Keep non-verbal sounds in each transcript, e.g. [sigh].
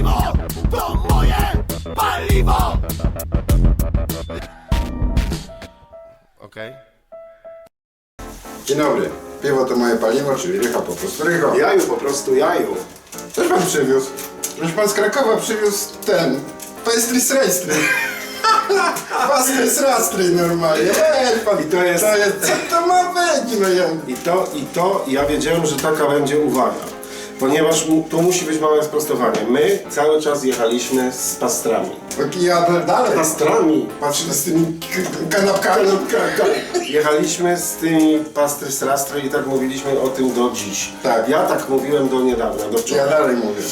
piwo to moje paliwo! Okej. Dzień dobry. Piwo to moje paliwo, czyli Rycha po prostu Rycho. Jaju, po prostu jaju. Coś pan przywiózł? Proszę pan z Krakowa przywiózł ten... Pastry rastry. [laughs] Pastry rastry normalnie. Ej, pan, I to jest- To jest... Co to ma być? No ja... I to, i to, ja wiedziałem, że taka będzie uwaga. Ponieważ mu, tu musi być małe sprostowanie. My cały czas jechaliśmy z pastrami. Taki ja dalej. Pastrami! Patrzę z tymi k- kanapkami. Jechaliśmy z tymi pastry z rastry i tak mówiliśmy o tym do dziś. Tak. Ja tak mówiłem do niedawna, do Ja wczoraj. dalej mówię.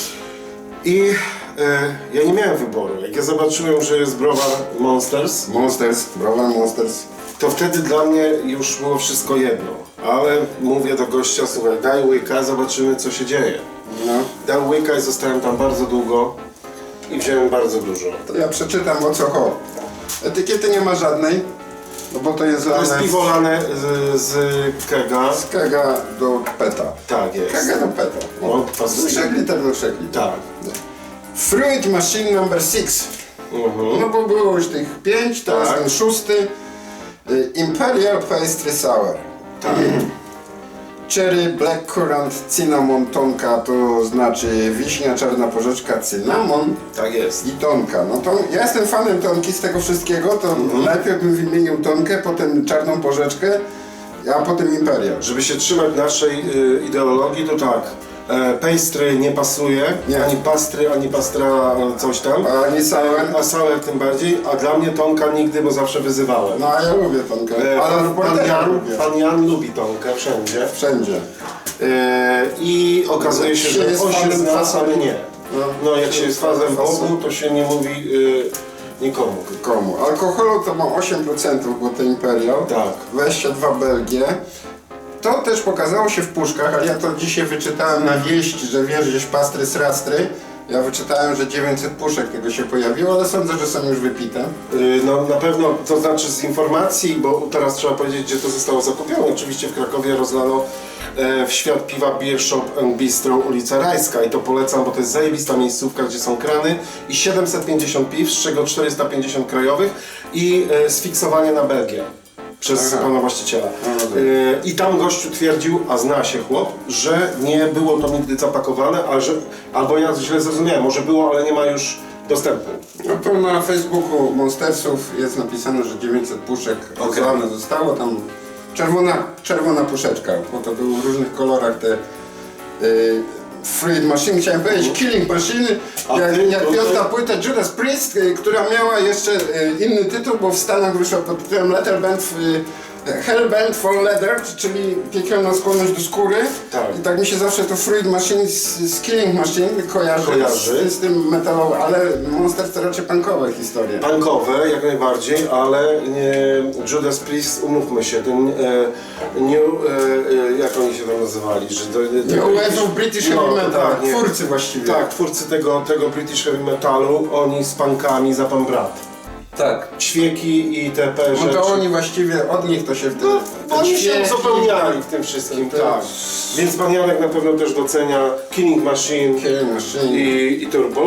I e, ja nie miałem wyboru. Jak ja zobaczyłem, że jest browar Monsters, Monsters, browar Monsters. to wtedy dla mnie już było wszystko jedno. Ale mówię do gościa, słuchaj, daj łyka, zobaczymy co się dzieje. No. Dał łyka i zostałem tam bardzo długo i wziąłem bardzo dużo. To ja przeczytam o co chodzi. Etykiety nie ma żadnej, no bo to jest To jest piwo lane z, z kega. z kega do peta. Tak jest. Kega do peta. No, Z pasuje. 3 liter do 3 liter. Tak. Fruit Machine number 6. Mhm. No bo było już tych 5, teraz Tak. ten szósty. Y, Imperial Pastry Sour. Tak. Cherry Blackcurrant Cinnamon Tonka to znaczy wiśnia, czarna porzeczka, cynamon Tak jest. i tonka. No to ja jestem fanem tonki z tego wszystkiego, to Mhm. najpierw bym wymienił tonkę, potem czarną porzeczkę, a potem Imperial. Żeby się trzymać naszej y, ideologii, to tak. E, pastry nie pasuje, Nie. ani pastry, ani pastra e, coś tam. A nie sour? A sour tym bardziej, a dla mnie tonka nigdy, bo zawsze wyzywałem. No a ja lubię tonkę, E, ale pan, pan, Jan, lubię. pan Jan lubi tonkę wszędzie. Wszędzie. E, I okazuje się, Się że jest on się fanem zna, ale nie. No. No jak się jest fazem Fasol. Bogu, to się nie mówi y, nikomu. Komu? Alkoholu to ma 8%, bo to Imperial. Tak. 22 Belgie. To też pokazało się w puszkach, ale ja to dzisiaj wyczytałem na wieści, że wiesz, gdzieś pastry z rastry. Ja wyczytałem, że 900 puszek tego się pojawiło, ale sądzę, że są już wypite. Y, No na pewno, to znaczy z informacji, bo teraz trzeba powiedzieć, gdzie to zostało zakupione. Oczywiście w Krakowie rozlano e, w świat piwa Beer Shop and Bistro ulica Rajska i to polecam, bo to jest zajebista miejscówka, gdzie są krany i 750 piw, z czego 450 krajowych i e, sfiksowanie na Belgię przez Aha. pana właściciela. No, dobra. E, I tam gościu twierdził, a zna się chłop, że nie było to nigdy zapakowane, a że, albo ja źle zrozumiałem, może było, ale nie ma już dostępu. No to na Facebooku Monstersów jest napisane, że 900 puszek Okej. rozlane zostało. Tam czerwona, czerwona puszeczka, bo to były w różnych kolorach te y, Fruit Machine, chciałem powiedzieć Killing Machine, A jak, ty- jak to- piąta płyta Judas Priest, y, która miała jeszcze y, inny tytuł, bo w Stanach wyszła pod tytułem Letter Band y, Hellbent for Leather, czyli piekielna skłonność do skóry. Tak. I tak mi się zawsze to Fruit Machine z, z Killing Machine kojarzy, Kojarzy. Z, z tym metalowym, ale Monster to raczej punkowe historie. Punkowe jak najbardziej, ale nie, Judas Priest, umówmy się, ten e, new, e, e, jak oni się tam nazywali, że to, New Wave of British Heavy Metal, tak, nie. twórcy właściwie. Tak, twórcy tego, tego British Heavy Metalu, oni z punkami za pan brat. Tak. Ćwieki i te No rzeczy. to oni właściwie, od nich to się wtedy... No, oni się uzupełniali w tym wszystkim, Tak. tak. Więc pan Janek na pewno też docenia Killing Machine Killing Machine. i, i Turbo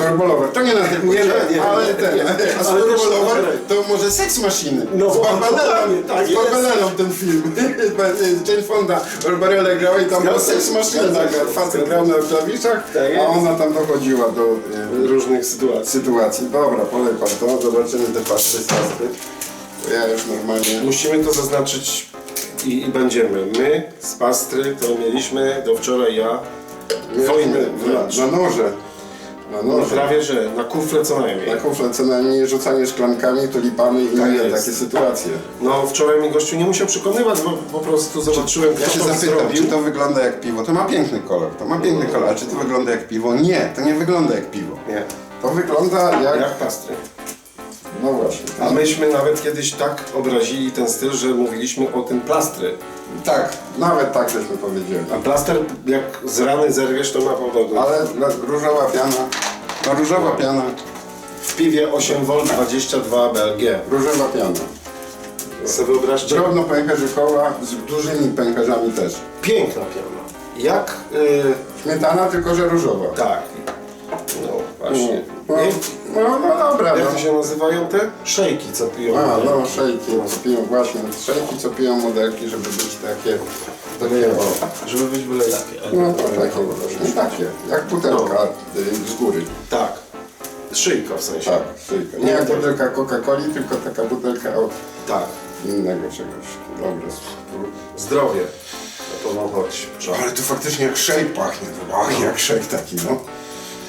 Lover. Turbo Lover, to nie na tym Nie, płycie, nie, nie, ale ten, a z Ale Turbo też Lover dobre. to może Sex Machine. No, z dokładnie, tak z jest. Barbarellą ten film. [laughs] Jane Fonda Barbarella grała i tam była Zgadza Sex Machine, facet grał na klawiszach, Tak a ona tam dochodziła do e, Różnych sytuacji. sytuacji. Dobra, polej pan to, zobaczymy te sasty. Bo ja już normalnie... Musimy to zaznaczyć i, i będziemy. My z pastry to mieliśmy do wczoraj ja wojnę na, na noże. No, noże. prawie że na kufle co najmniej. Na kufle co najmniej rzucanie szklankami, tulipany i Tak inne takie sytuacje. No wczoraj mi gościu nie musiał przekonywać, bo po prostu zobaczyłem Ja kto się to zapytam, zrobił. czy to wygląda jak piwo? To ma piękny kolor, to ma piękny kolor, a czy to wygląda jak piwo? Nie, to nie wygląda jak piwo. Nie, To wygląda jak... jak pastry. No właśnie. A myśmy nawet kiedyś tak obrazili ten styl, że mówiliśmy o tym plastry. Tak, nawet tak żeśmy powiedzieli. A plaster jak z rany zerwiesz to ma podobno. Ale no, różowa piana, no różowa piana, W piwie 8V 22 BLG. różowa piana. Sobie wyobraźcie, Drobno pęcherzykowa z dużymi pęcherzami też. piękna piana. Jak, y, Śmietana, tylko że różowa. tak, właśnie. No, Jak, no, no dobra, jak no. to się nazywają te? Szejki, co piją. A, no szejki, co piją właśnie, szejki, co piją modelki, żeby być takie, takie, o. Żeby być byle jakie. No to takie właśnie, takie, jak butelka y, z góry. Tak. Szyjka w sensie. Tak. Nie jak butelka Coca-Coli, tylko taka butelka od Tak. innego czegoś. Dobra. Zdrowie. No to wam chodź. Trzeba. Ale tu faktycznie jak szejk pachnie, to ach, jak szejk taki, no.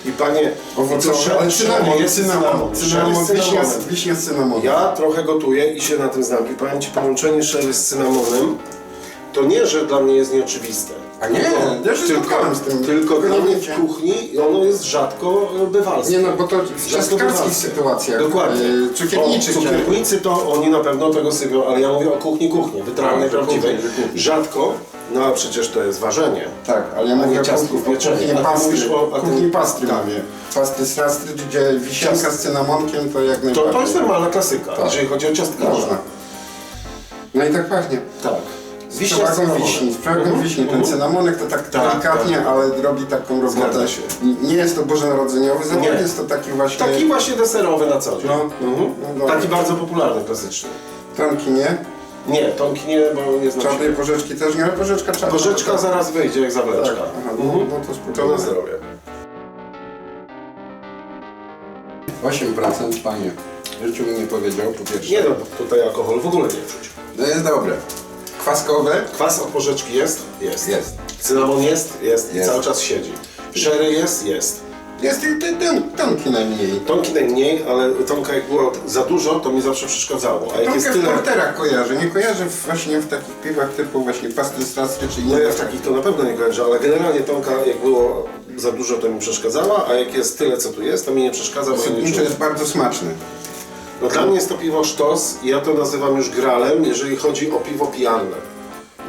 I panie, i to ale szel- cynamon, jest cynamon, cynamon, z wiśnia, cynamonem. z- wiśnia z cynamonem. Ja trochę gotuję i się na tym znam. I powiem ci, połączenie szery z cynamonem to nie, że dla mnie jest nieoczywiste. A nie, ja się tylko, spotkałem z tym. tylko Tylko dla nie mnie w kuchni ono jest rzadko e, bywalskie. Nie no, bo to w ciastkarskich sytuacjach, Dokładnie. e, cukierniczych cukiernicy to oni na pewno tego sypią, ale ja mówię o kuchni kuchni, wytrawnej, że prawdziwej. Rzadko, no a przecież to jest ważenie. Tak, ale ja A mówię nie o ciastków pieczonych. ty pastry, mówisz o- kuchni pastry tak. mówię. Pastry z rastry, gdzie wisienka z cynamonkiem to jak To, najbardziej. to jest normalna klasyka, Tak. jeżeli chodzi o ciastkarza. Można. No i tak pachnie. Tak. Z Wiśnia przewagą cynamonem. wiśni, z Mhm, wiśni. Ten mhm. cynamonek to tak, Tak, delikatnie, tak. ale robi taką robotę. Zgadza się. Nie jest to bożonarodzeniowy zawód, Nie. jest to taki właśnie... Taki właśnie deserowy na co dzień. No, Mhm. no dobra. Taki bardzo popularny, klasyczny. Tonki nie, Nie, tonki nie, bo nie znam czarnej się. porzeczki też nie, ale porzeczka czarna. Porzeczka zaraz wyjdzie jak zawleczka. Tak, aha, no, Mhm. no to To na zdrowie. 8% panie. W życiu mi nie powiedział, po pierwsze. Nie no, tutaj alkohol w ogóle nie czuć. No jest dobre. Kwaskowe? Kwas od porzeczki jest? Jest. Jest. Cynamon jest? Jest. I Jest. cały czas siedzi. Sherry jest? Jest. Jest ty, ty, tonki najmniej. Tonki najmniej, ale tonka jak było za dużo, to mi zawsze przeszkadzało. A jak jest Tonkę w tyle... porterach kojarzę. Nie kojarzę w, właśnie w takich piwach typu właśnie strasty czy inne. No ja w takich to na pewno nie kojarzę, ale generalnie tonka jak było za dużo, to mi przeszkadzała, a jak jest tyle, co tu jest, to mi nie przeszkadza, bo ja nie czuję. jest bardzo smaczny. No dla mnie jest to piwo sztos i ja to nazywam już gralem, jeżeli chodzi o piwo pijanne.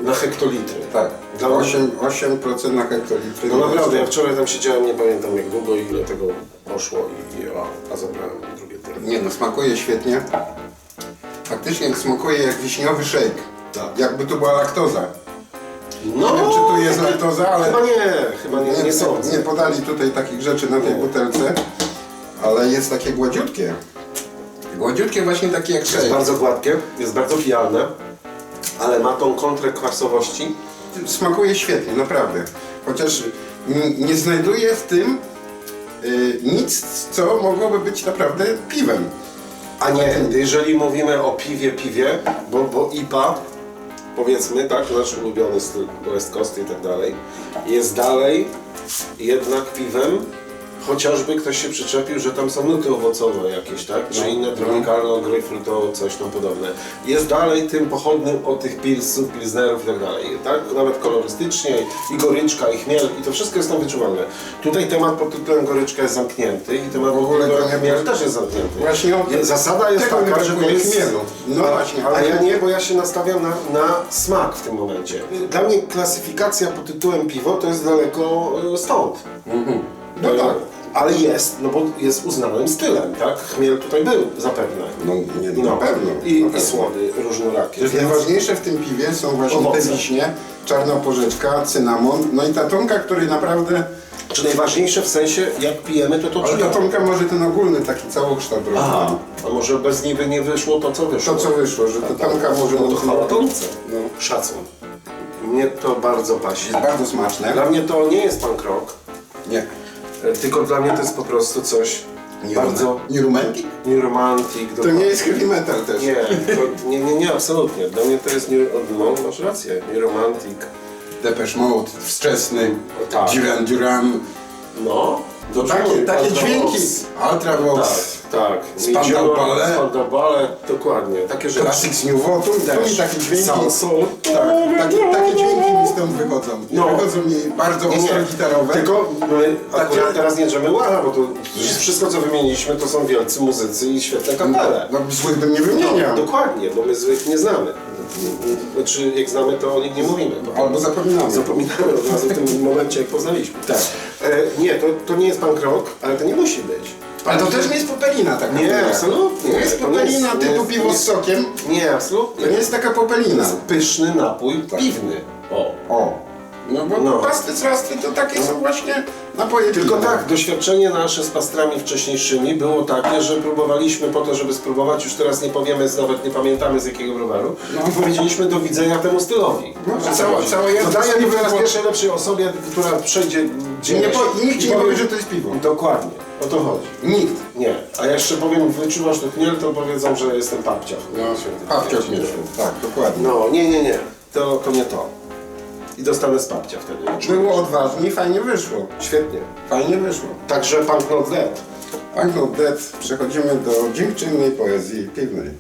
Na hektolitry. Tak. Dla mnie- 8, 8% na hektolitry. No naprawdę, ja wczoraj tam siedziałem, nie pamiętam jak długo i ile tego poszło i, i a, a zabrałem drugie tyle. Nie no, smakuje świetnie. Faktycznie smakuje jak wiśniowy shake. Tak. Jakby to była laktoza. No, Nie wiem, czy tu jest laktoza, ale- Chyba nie, chyba nie, nie, nie, sądzę. nie podali tutaj takich rzeczy na tej butelce, ale jest takie gładziutkie. Gładziutkie właśnie takie jak Jest bardzo gładkie, jest bardzo pijalne, ale ma tą kontrę kwasowości. Smakuje świetnie, naprawdę. Chociaż n- nie znajduję w tym y, nic, co mogłoby być naprawdę piwem. A nie, jeżeli mówimy o piwie, piwie, bo, bo IPA, powiedzmy, tak, nasz ulubiony styl West Coast i tak dalej, jest dalej jednak piwem, chociażby ktoś się przyczepił, że tam są nuty owocowe jakieś, tak, czy No, inne no. tropikalno, grejpfrutowo, coś tam podobne. Jest dalej tym pochodnym od tych pilsów, pilsnerów i tak dalej, tak, nawet kolorystycznie i goryczka, i chmiel, i to wszystko jest tam wyczuwalne. Tutaj temat pod tytułem goryczka jest zamknięty i temat W ogóle pod tytułem to nie- chmiel też jest zamknięty. Właśnie o- Zasada jest tego taka, że to brakuje jest... chmielu. No a, właśnie, ale- ja nie, bo ja się nastawiam na, na smak w tym momencie. Dla mnie klasyfikacja pod tytułem piwo to jest daleko e, stąd. No E, tak. Ale jest, no bo jest uznanym stylem, tak? Chmiel tutaj był zapewne. No nie, no, na pewno. I, na i słody różnorakie. Więc- najważniejsze w tym piwie są właśnie Owoce. te wiśnie, czarna porzeczka, cynamon, no i ta tonka, który naprawdę... Czy najważniejsze w sensie, jak pijemy, to to Ale ta tonka może ten ogólny taki całokształt Aha, a może bez niej by nie wyszło to, co wyszło. To co wyszło, że ta tonka może... No to chwała tonce. No. Szacun. Mnie to bardzo pasi. Bardzo smaczne. Dla mnie to nie jest punk rock, Nie. Tylko dla mnie to jest po prostu coś bardzo Nie romantic? new romantic. To nie jest heavy metal też. Nie, to, nie, nie, nie, absolutnie. Dla mnie to jest new, no, masz rację, new romantic. Depeche Mode, wczesny, Tak. Duran Duran. No, dobrze Takie, takie Ultra dźwięki. Vox. Ultravox. Tak, tak. Midzior, Ballet. Spandau Ballet, dokładnie, takie rzeczy. Classics New Vote. Tu, tu mi takie dźwięki... Tak, takie, takie dźwięki mi stąd wychodzą. No. Wychodzą mi bardzo nie, gitarowe. tylko my teraz nie drzemy łacha, bo to wszystko co wymieniliśmy to są wielcy muzycy i świetne kapele. No złych bym nie wymieniał. No, dokładnie, bo my złych nie znamy. Znaczy, jak znamy, to o nich nie mówimy. Albo zapominamy. Zapominamy od razu w tym momencie, jak poznaliśmy. Tak. E, nie, to, to nie jest punk rock, ale to nie musi być. Ale to też nie jest popelina taka. Nie, absolutnie. To nie jest To nie jest- popelina nie typu jest- piwo z sokiem. Nie, absolutnie. To nie jest taka popelina. pyszny napój piwny. O. O. No bo No. pasty z to takie są właśnie napoje Tylko piwne. tak, doświadczenie nasze z pastrami wcześniejszymi było takie, że próbowaliśmy po to, żeby spróbować, już teraz nie powiemy, nawet nie pamiętamy z jakiego browaru, No. i powiedzieliśmy do widzenia temu stylowi. No, że cała- cała Dodaję piwo to teraz było- pierwszej lepszej osobie, która przejdzie gdzieś. Nie po- nikt ci nie powie, że to jest piwo. Dokładnie, o to chodzi. Nikt. Nie, a jeszcze powiem, wyczuwasz to chmiel, to powiedzą, że jestem papciach. No, papcia śmieszny. Tak, dokładnie. No, nie, nie, nie, to, to nie to. I dostanę z papcia wtedy. Było odważnie i fajnie wyszło. Świetnie. Fajnie wyszło. Także Punk Not Dead. Banknote Dead. Przechodzimy do dziękczynnej poezji piwnej.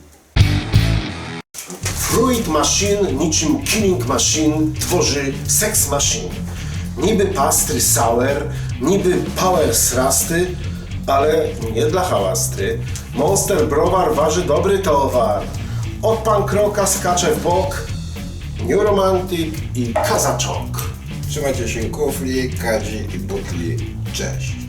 Fruit Machine niczym Killing Machine tworzy Sex Machine. Niby pastry sour, niby power srasty, ale nie dla hałastry. Monster Browar waży dobry towar. Od pankroka skacze w bok New Romantic i Kazaczok. Trzymajcie się kufli, kadzi i butli. Cześć.